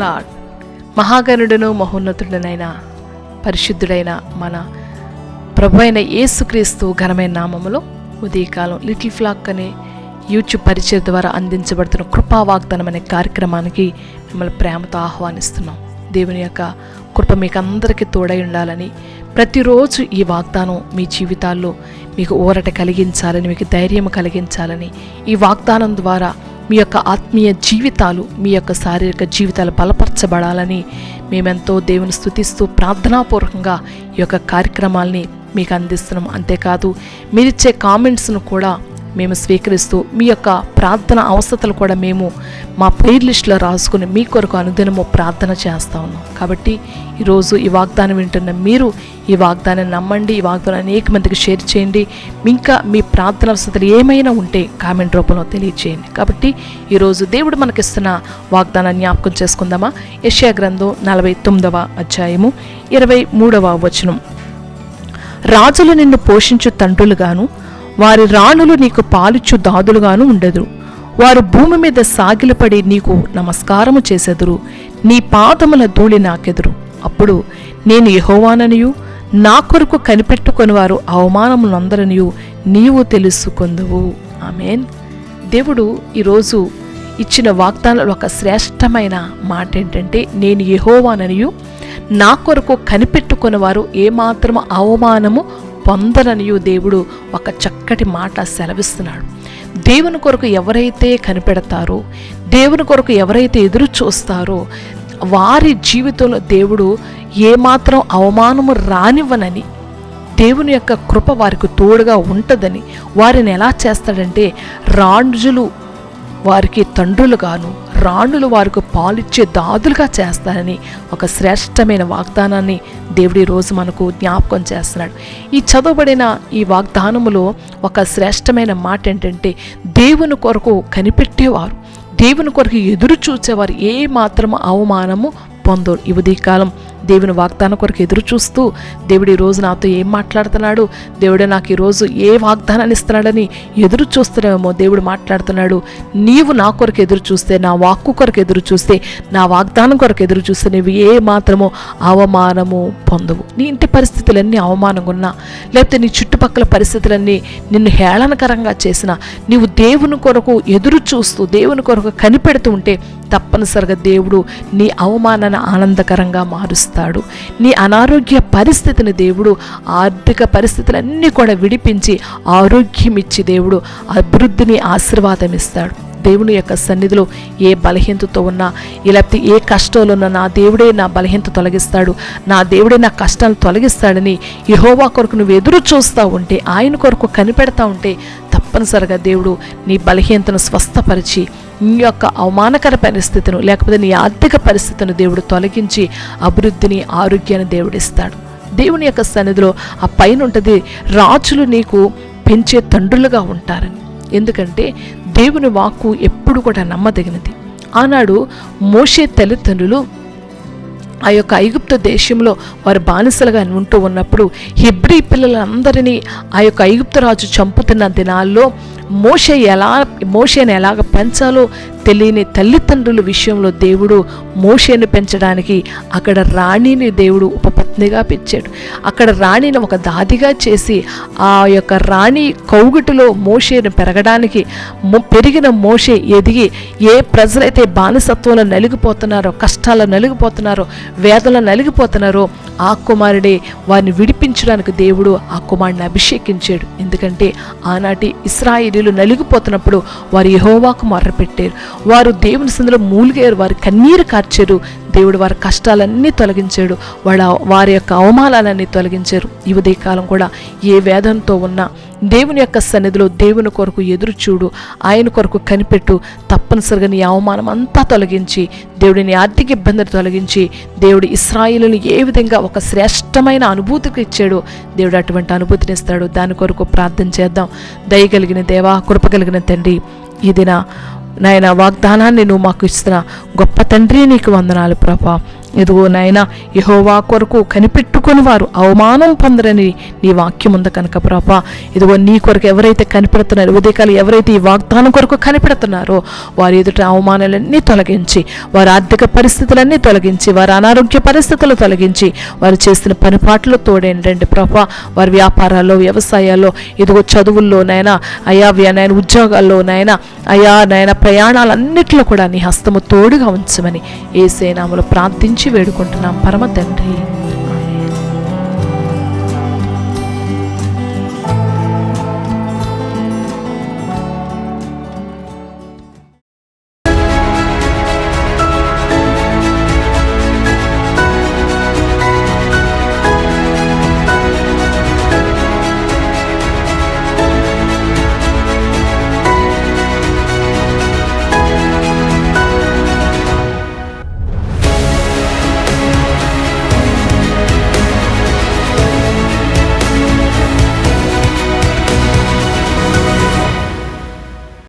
Lord మహాగణుడను మహోన్నతుడనైన పరిశుద్ధుడైన మన ప్రభు అయిన యేసుక్రీస్తు ఘనమైన నామములో ఉదయకాలం లిటిల్ ఫ్లాక్ అనే యూట్యూబ్ పరిచయం ద్వారా అందించబడుతున్న కృపా వాగ్దానం అనే కార్యక్రమానికి మిమ్మల్ని ప్రేమతో ఆహ్వానిస్తున్నాం. దేవుని యొక్క కృప మీకు అందరికీ తోడై ఉండాలని ప్రతిరోజు ఈ వాగ్దానం మీ జీవితాల్లో మీకు ఊరట కలిగించాలని మీకు ధైర్యం కలిగించాలని ఈ వాగ్దానం ద్వారా మీ యొక్క ఆత్మీయ జీవితాలు మీ యొక్క శారీరక జీవితాలు బలపరచబడాలని మేమెంతో దేవుని స్థుతిస్తూ ప్రార్థనాపూర్వకంగా ఈ యొక్క కార్యక్రమాల్ని మీకు అందిస్తున్నాం. అంతేకాదు మీరిచ్చే కామెంట్స్ను కూడా మేము స్వీకరిస్తూ మీ యొక్క ప్రార్థన అవసరతలు కూడా మేము మా ప్రేయర్ లిస్ట్లో రాసుకుని మీ కొరకు అనుదినము ప్రార్థన చేస్తా ఉన్నాం. కాబట్టి ఈరోజు ఈ వాగ్దానం వింటున్న మీరు ఈ వాగ్దానం నమ్మండి ఈ వాగ్దానం అనేక మందికి షేర్ చేయండి. ఇంకా మీ ప్రార్థన అవసరతలు ఏమైనా ఉంటే కామెంట్ రూపంలో తెలియచేయండి. కాబట్టి ఈరోజు దేవుడు మనకిస్తున్న వాగ్దానాన్ని జ్ఞాపకం చేసుకుందామా? యశ్యా గ్రంథం నలభై తొమ్మిదవ అధ్యాయము ఇరవై మూడవ వచనం. రాజులు నిన్ను పోషించు తండ్రులుగాను వారి రాణులు నీకు పాలిచ్చు దాదులుగాను ఉండదు వారు భూమి మీద సాగిలపడి నీకు నమస్కారము చేసెదురు. నీ పాదముల ధూళి నాకెదురు. అప్పుడు నేను యహోవాననియు నా కొరకు కనిపెట్టుకొని వారు అవమానములందరనియు నీవు తెలుసుకుందువు. ఆమెన్. దేవుడు ఈరోజు ఇచ్చిన వాగ్దానాలు ఒక శ్రేష్టమైన మాట ఏంటంటే నేను యహోవాననియు నా కొరకు కనిపెట్టుకుని వారు ఏమాత్రం అవమానము పొందననియు దేవుడు ఒక చక్కటి మాట సెలవిస్తున్నాడు. దేవుని కొరకు ఎవరైతే కనిపెడతారో దేవుని కొరకు ఎవరైతే ఎదురు చూస్తారో వారి జీవితంలో దేవుడు ఏమాత్రం అవమానము రానివ్వనని దేవుని యొక్క కృప వారికి తోడుగా ఉంటుందని వారిని ఎలా చేస్తాడంటే రాజులు వారికి తండ్రులుగాను రాణులు వారికి పాలిచ్చే దాదులుగా చేస్తారని ఒక శ్రేష్టమైన వాగ్దానాన్ని దేవుడి రోజు మనకు జ్ఞాపకం చేస్తున్నాడు. ఈ చదవబడిన ఈ వాగ్దానములో ఒక శ్రేష్టమైన మాట ఏంటంటే దేవుని కొరకు కనిపెట్టేవారు దేవుని కొరకు ఎదురు చూసేవారు ఏ మాత్రము అవమానము పొందరు. ఈ ఉదయకాలం దేవుని వాగ్దానం కొరకు ఎదురు చూస్తూ దేవుడు రోజు నాతో ఏం మాట్లాడుతున్నాడు? దేవుడు నాకు ఈరోజు ఏ వాగ్దానాన్ని ఇస్తున్నాడని ఎదురు చూస్తున్నామేమో దేవుడు మాట్లాడుతున్నాడు. నీవు నా కొరకు ఎదురు చూస్తే నా వాక్కు కొరకు ఎదురు చూస్తే నా వాగ్దానం కొరకు ఎదురు చూస్తే నీవు ఏ మాత్రమో అవమానము పొందవు. నీ ఇంటి పరిస్థితులన్నీ అవమానంగా ఉన్నా లేకపోతే నీ చుట్టుపక్కల పరిస్థితులన్నీ నిన్ను హేళనకరంగా చేసిన నీవు దేవుని కొరకు ఎదురు చూస్తూ దేవుని కొరకు కనిపెడుతూ ఉంటే తప్పనిసరిగా దేవుడు నీ అవమానాన్ని ఆనందకరంగా మారుస్తాడు. నీ అనారోగ్య పరిస్థితిని దేవుడు ఆర్థిక పరిస్థితులన్నీ కూడా విడిపించి ఆరోగ్యం ఇచ్చి దేవుడు అభివృద్ధిని ఆశీర్వాదం ఇస్తాడు దేవుని యొక్క సన్నిధిలో ఏ బలహీనతతో ఉన్నా లేకపోతే ఏ కష్టంలో ఉన్నా నా దేవుడే నా బలహీనత తొలగిస్తాడు. నా దేవుడే నా కష్టాలు తొలగిస్తాడని యహోవా కొరకు నువ్వు ఎదురు చూస్తూ ఉంటే ఆయన కొరకు కనిపెడతా ఉంటే తప్పనిసరిగా దేవుడు నీ బలహీనతను స్వస్థపరిచి నీ యొక్క అవమానకర పరిస్థితిను లేకపోతే నీ ఆర్థిక పరిస్థితిని దేవుడు తొలగించి అభివృద్ధిని ఆరోగ్యాన్ని దేవుడిస్తాడు దేవుని యొక్క సన్నిధిలో ఆ పైన ఉంటుంది రాజులు నీకు పెంచే తండ్రులుగా ఉంటారని. ఎందుకంటే దేవుని వాక్కు ఎప్పుడు కూడా నమ్మదగినది. ఆనాడు మోషే తల్లిదండ్రులు ఆ యొక్క ఐగుప్తు దేశంలో వారు బానిసలుగా ఉంటూ ఉన్నప్పుడు హిబ్రీ పిల్లలందరినీ ఆ యొక్క ఐగుప్తు రాజు చంపుతున్న దినాల్లో మోషే ఎలా మోషేని ఎలాగ పెంచాలో తెలియని తల్లిదండ్రుల విషయంలో దేవుడు మోషేను పెంచడానికి అక్కడ రాణిని దేవుడు ఉపపత్నిగా పెంచాడు. అక్కడ రాణిని ఒక దాదిగా చేసి ఆ యొక్క రాణి కౌగుటిలో మోషేను పెరగడానికి పెరిగిన మోషే ఎదిగి ఏ ప్రజలైతే బానిసత్వంలో నలిగిపోతున్నారో కష్టాలు నలిగిపోతున్నారో వేదనలో నలిగిపోతున్నారో ఆ కుమారుడే వారిని విడిపించడానికి దేవుడు ఆ కుమారుడిని అభిషేకించాడు. ఎందుకంటే ఆనాటి ఇస్రాయిలీలు నలిగిపోతున్నప్పుడు వారు యహోవాకు మొర్రపెట్టారు. వారు దేవుని సందులో మూలిగారు వారి కన్నీరు కార్చారు. దేవుడు వారి కష్టాలన్నీ తొలగించాడు. వాళ్ళ వారి యొక్క అవమానాలన్నీ తొలగించారు. ఈ ఉదయకాలం కూడా ఏ వేదంతో ఉన్నా దేవుని యొక్క సన్నిధిలో దేవుని కొరకు ఎదురు చూడు ఆయన కొరకు కనిపెట్టు. తప్పనిసరిగా నీ అవమానం అంతా తొలగించి దేవుడిని ఆర్థిక ఇబ్బందులు తొలగించి దేవుడు ఇస్రాయిలను ఏ విధంగా ఒక శ్రేష్టమైన అనుభూతికి ఇచ్చాడు దేవుడు అటువంటి అనుభూతిని ఇస్తాడు. దాని కొరకు ప్రార్థన చేద్దాం. దయగలిగిన దేవా కృపగలిగిన తండ్రి ఈ దిన నాయన వాగ్దానాన్ని నువ్వు మాకు ఇస్తున్న గొప్ప తండ్రి నీకు వందనాలు ప్రభా. ఇదిగో నాయన యహోవా కొరకు కనిపెట్టుకుని వారు అవమానం పొందరని నీ వాక్యం ఉంది కనుక ప్రభా. ఇదిగో నీ కొరకు ఎవరైతే కనిపెడుతున్నారో ఉదయకాలు ఎవరైతే ఈ వాగ్దానం కొరకు కనిపెడుతున్నారో వారి ఎదుట అవమానాలన్నీ తొలగించి వారి ఆర్థిక పరిస్థితులన్నీ తొలగించి వారి అనారోగ్య పరిస్థితులు తొలగించి వారు చేసిన పనిపాట్లు తోడేంటండి ప్రభా. వారి వ్యాపారాల్లో వ్యవసాయాల్లో ఇదిగో చదువుల్లోనైనా అయా నాయన ఉద్యోగాల్లోనైనా అయా నాయన ప్రయాణాలన్నిట్లో కూడా నీ హస్తము తోడుగా ఉంచమని ఏ సేనాములు ప్రార్థించి వేడుకుంటున్నాం. పరమ తండ్రి.